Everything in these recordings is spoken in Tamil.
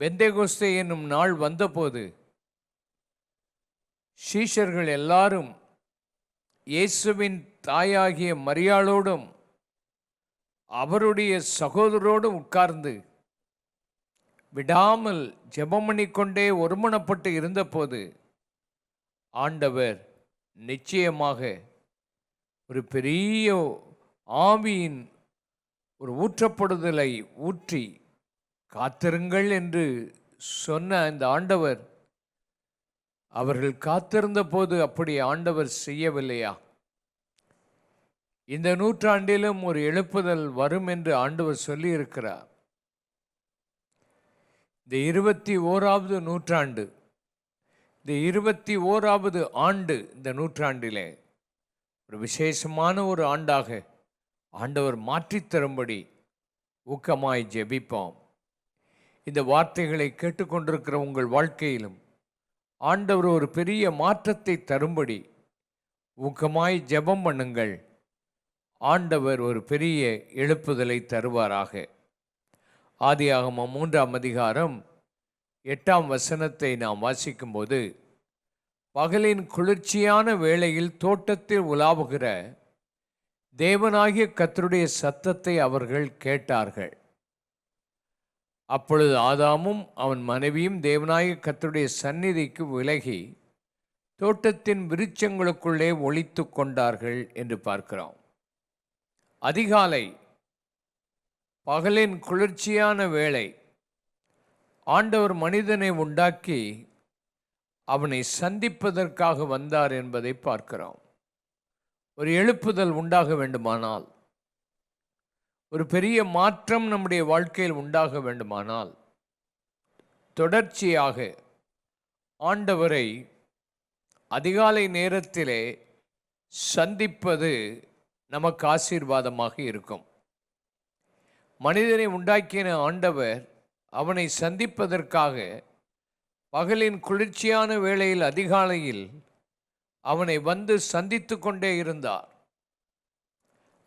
வெந்தேகோஸ்தே என்னும் நாள் வந்தபோது சீஷர்கள் எல்லாரும் இயேசுவின் தாயாகிய மரியாளோடும் அவருடைய சகோதரோடும் உட்கார்ந்து விடாமல் ஜெபம் பண்ணிக்கொண்டே ஒருமணப்பட்டு இருந்தபோது ஆண்டவர் நிச்சயமாக ஒரு பெரிய ஆவியின் ஒரு ஊற்றப்படுதலை ஊற்றி காத்திருங்கள் என்று சொன்ன அந்த ஆண்டவர் அவர்கள் காத்திருந்த போது அப்படி ஆண்டவர் செய்யவில்லையா? இந்த நூற்றாண்டிலும் ஒரு எழுப்புதல் வரும் என்று ஆண்டவர் சொல்லியிருக்கிறார். இந்த இருபத்தி ஓராவது நூற்றாண்டு இந்த இருபத்தி ஓராவது ஆண்டு இந்த நூற்றாண்டிலே ஒரு விசேஷமான ஒரு ஆண்டாக ஆண்டவர் மாற்றித் தரும்படி ஊக்கமாய் ஜெபிப்போம். இந்த வார்த்தைகளை கேட்டுக்கொண்டிருக்கிற உங்கள் வாழ்க்கையிலும் ஆண்டவர் ஒரு பெரிய மாற்றத்தை தரும்படி ஊக்கமாய் ஜெபம் பண்ணுங்கள். ஆண்டவர் ஒரு பெரிய எழுப்புதலை தருவாராக. ஆதியாகம மூன்றாம் அதிகாரம் எட்டாம் வசனத்தை நாம் வாசிக்கும்போது பகலின் குளிர்ச்சியான வேளையில் தோட்டத்தில் உலாவுகிற தேவனாகிய கத்தருடைய சத்தத்தை அவர்கள் கேட்டார்கள். அப்பொழுது ஆதாமும் அவன் மனைவியும் தேவநாயக கத்தருடைய சந்நிதிக்கு விலகி தோட்டத்தின் விருட்சங்களுக்குள்ளே ஒழித்து கொண்டார்கள் என்று பார்க்கிறோம். அதிகாலை பகலின் குளிர்ச்சியான வேளை ஆண்டவர் மனிதனை உண்டாக்கி அவனை சந்திப்பதற்காக வந்தார் என்பதை பார்க்கிறோம். ஒரு எழுப்புதல் உண்டாக வேண்டுமானால் ஒரு பெரிய மாற்றம் நம்முடைய வாழ்க்கையில் உண்டாக வேண்டுமானால் தொடர்ச்சியாக ஆண்டவரை அதிகாலை நேரத்திலே சந்திப்பது நமக்கு ஆசீர்வாதமாக இருக்கும். மனிதனை உண்டாக்கின ஆண்டவர் அவனை சந்திப்பதற்காக பகலின் குளிர்ச்சியான வேளையில் அதிகாலையில் அவனை வந்து சந்தித்து கொண்டே இருந்தார்.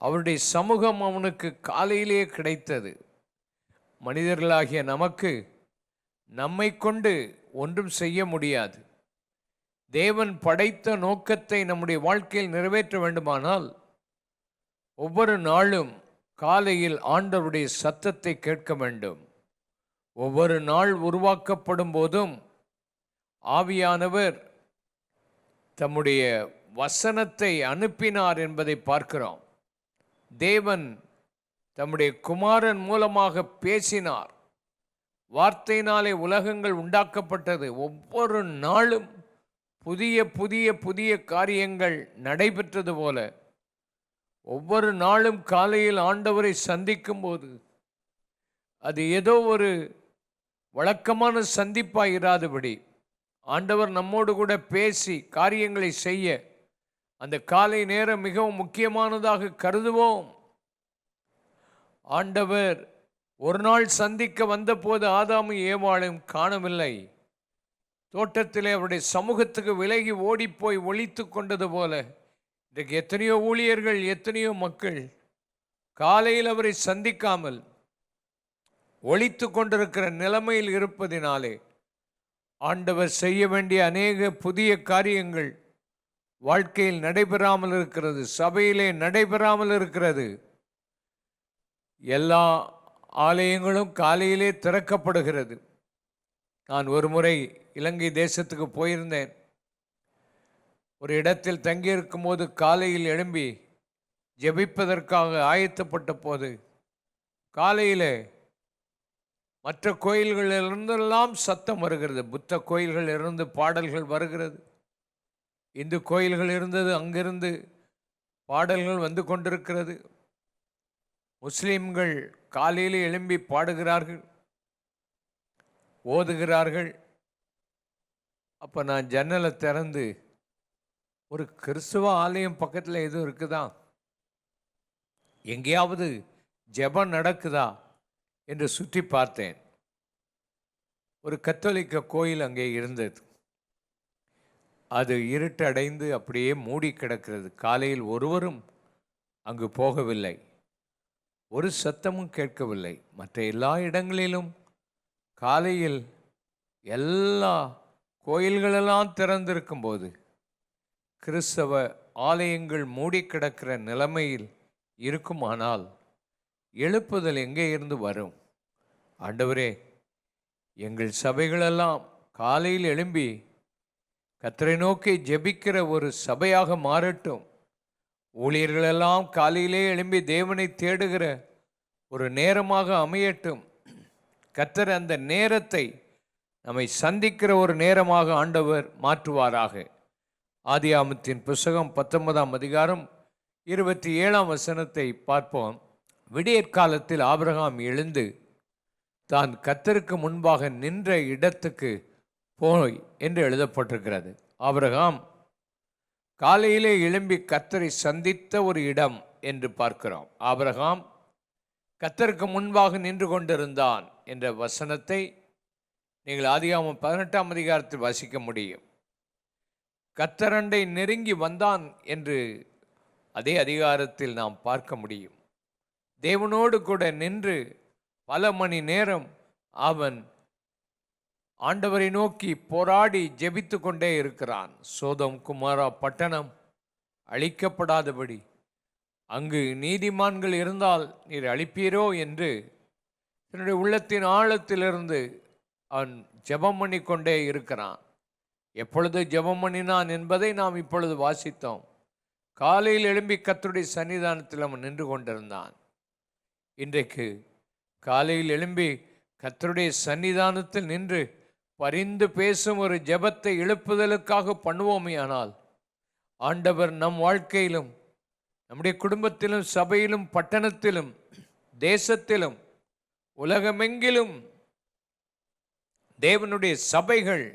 அவருடைய சமூகம் அவனுக்கு காலையிலேயே கிடைத்தது. மனிதர்களாகிய நமக்கு நம்மை கொண்டு ஒன்றும் செய்ய முடியாது. தேவன் படைத்த நோக்கத்தை நம்முடைய வாழ்க்கையில் நிறைவேற்ற வேண்டுமானால் ஒவ்வொரு நாளும் காலையில் ஆண்டவருடைய சத்தத்தை கேட்க வேண்டும். ஒவ்வொரு நாள் உருவாக்கப்படும் போதும் ஆவியானவர் தம்முடைய வசனத்தை அனுப்பினார் என்பதை பார்க்கிறோம். தேவன் தம்முடைய குமாரன் மூலமாக பேசினார். வார்த்தையினாலே உலகங்கள் உண்டாக்கப்பட்டது. ஒவ்வொரு நாளும் புதிய புதிய புதிய காரியங்கள் நடைபெற்றது போல. ஒவ்வொரு நாளும் காலையில் ஆண்டவரை சந்திக்கும் போது அது ஏதோ ஒரு வழக்கமான சந்திப்பாக இராதபடி ஆண்டவர் நம்மோடு கூட பேசி காரியங்களை செய்ய அந்த காலை நேரம் மிகவும் முக்கியமானதாக கருதுவோம். ஆண்டவர் ஒரு நாள் சந்திக்க வந்தபோது ஆதாமும் ஏவாளும் காணவில்லை. தோட்டத்திலே அவருடைய சமூகத்துக்கு விலகி ஓடிப்போய் ஒழித்து கொண்டது போல இன்றைக்கு எத்தனையோ ஊழியர்கள் எத்தனையோ மக்கள் காலையில் அவரை சந்திக்காமல் ஒழித்து கொண்டிருக்கிற நிலைமையில் இருப்பதினாலே ஆண்டவர் செய்ய வேண்டிய அநேக புதிய காரியங்கள் வாழ்க்கையில் நடைபெறாமல் இருக்கிறது சபையிலே நடைபெறாமல் இருக்கிறது. எல்லா ஆலயங்களும் காலையிலே திறக்கப்படுகிறது. நான் ஒரு முறை இலங்கை தேசத்துக்கு போயிருந்தேன். ஒரு இடத்தில் தங்கியிருக்கும் போது காலையில் எழும்பி ஜெபிப்பதற்காக ஆயத்தப்பட்ட போது காலையிலே மற்ற கோயில்களிலிருந்தெல்லாம் சத்தம் வருகிறது. புத்த கோயில்களிலிருந்து பாடல்கள் வருகிறது. இந்து கோயில்கள் இருந்தது அங்கிருந்து பாடல்கள் வந்து கொண்டிருக்கிறது. முஸ்லீம்கள் காலையில் எழும்பி பாடுகிறார்கள் ஓதுகிறார்கள். அப்போ நான் ஜன்னலை திறந்து ஒரு கிறிஸ்துவ ஆலயம் பக்கத்தில் எதுவும் இருக்குதா? எங்கேயாவது ஜெபம் நடக்குதா? என்று சுற்றி பார்த்தேன். ஒரு கத்தோலிக்க கோயில் அங்கே இருந்தது. அது இருட்டடைந்து அப்படியே மூடி கிடக்கிறது. காலையில் ஒருவரும் அங்கு போகவில்லை. ஒரு சத்தமும் கேட்கவில்லை. மற்ற எல்லா இடங்களிலும் காலையில் எல்லா கோயில்களெல்லாம் திறந்திருக்கும்போது கிறிஸ்தவ ஆலயங்கள் மூடி கிடக்கிற நிலைமையில் இருக்குமானால் எழுப்புதல் எங்கே இருந்து வரும்? ஆண்டவரே எங்கள் சபைகளெல்லாம் காலையில் எழும்பி கத்தரை நோக்கி ஜெபிக்கிற ஒரு சபையாக மாறட்டும். ஊழியர்களெல்லாம் காலையிலே எழும்பி தேவனை தேடுகிற ஒரு நேரமாக அமையட்டும். கத்தர் அந்த நேரத்தை நம்மை சந்திக்கிற ஒரு நேரமாக ஆண்டவர் மாற்றுவாராக. ஆதியாமத்தின் புஸ்தகம் பத்தொன்பதாம் அதிகாரம் இருபத்தி ஏழாம் வசனத்தை பார்ப்போம். விடியற்காலத்தில் ஆபிரகாம் எழுந்து தான் கத்தருக்கு முன்பாக நின்ற இடத்துக்கு போய் என்று எழுதப்பட்டிருக்கிறது. ஆபிரகாம் காலையிலே எழும்பி கத்தரை சந்தித்த ஒரு இடம் என்று பார்க்கிறோம். ஆபிரகாம் கத்தருக்கு முன்பாக நின்று கொண்டிருந்தான் என்ற வசனத்தை நீங்கள் ஆதிகாமம் பதினெட்டாம் அதிகாரத்தில் வாசிக்க முடியும். கத்தரண்டை நெருங்கி வந்தான் என்று அதே அதிகாரத்தில் நாம் பார்க்க முடியும். தேவனோடு கூட நின்று பல மணி நேரம் அவன் ஆண்டவரை நோக்கி போராடி ஜெபித்து கொண்டே இருக்கிறான். சோதம் குமாரா பட்டணம் அழிக்கப்படாதபடி. அங்கு நீதிமான்கள் இருந்தால் நீர் அழிப்பீரோ என்று தன்னுடைய உள்ளத்தின் ஆழத்திலிருந்து அவன் ஜெபம் பண்ணி கொண்டே இருக்கிறான். எப்பொழுது ஜெபம் பண்ணினான் என்பதை நாம் இப்பொழுது வாசித்தோம். காலையில் எழும்பி கத்தருடைய சன்னிதானத்தில் அவன் நின்று கொண்டிருந்தான். இன்றைக்கு காலையில் எழும்பி கத்தருடைய சன்னிதானத்தில் நின்று பரிந்து பேசும் ஒரு ஜெபத்தை எழுப்புதலுக்காக பண்ணுவோமே ஆனால் ஆண்டவர் நம் வாழ்க்கையிலும் நம்முடைய குடும்பத்திலும் சபையிலும் பட்டணத்திலும் தேசத்திலும் உலகமெங்கிலும் தேவனுடைய சபைகள்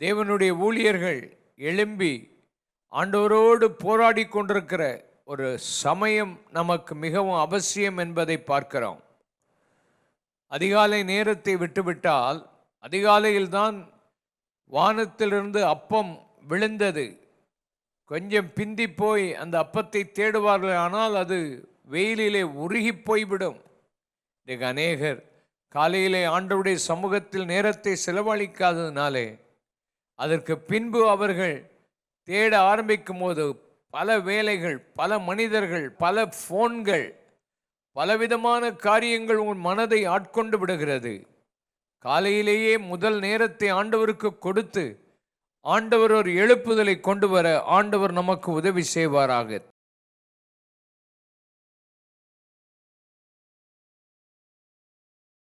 தேவனுடைய ஊழியர்கள் எழும்பி ஆண்டவரோடு போராடி கொண்டிருக்கிற ஒரு சமயம் நமக்கு மிகவும் அவசியம் என்பதை பார்க்கிறோம். அதிகாலை நேரத்தை விட்டுவிட்டால் அதிகாலையில்தான் வானத்திலிருந்து அப்பம் விழுந்தது. கொஞ்சம் பிந்தி போய் அந்த அப்பத்தை தேடுவார்கள் ஆனால் அது வெயிலிலே உருகி போய்விடும். இன்றைக்கு அநேகர் காலையிலே ஆண்டவுடைய சமூகத்தில் நேரத்தை செலவழிக்காததினாலே அதற்கு பின்பு அவர்கள் தேட ஆரம்பிக்கும் போது பல வேலைகள் பல மனிதர்கள் பல ஃபோன்கள் பலவிதமான காரியங்கள் உன் மனதை ஆட்கொண்டு விடுகிறது. காலையிலேயே முதல் நேரத்தை ஆண்டவருக்கு கொடுத்து ஆண்டவர் ஒரு எழுப்புதலை கொண்டு வர ஆண்டவர் நமக்கு உதவி செய்வாராக.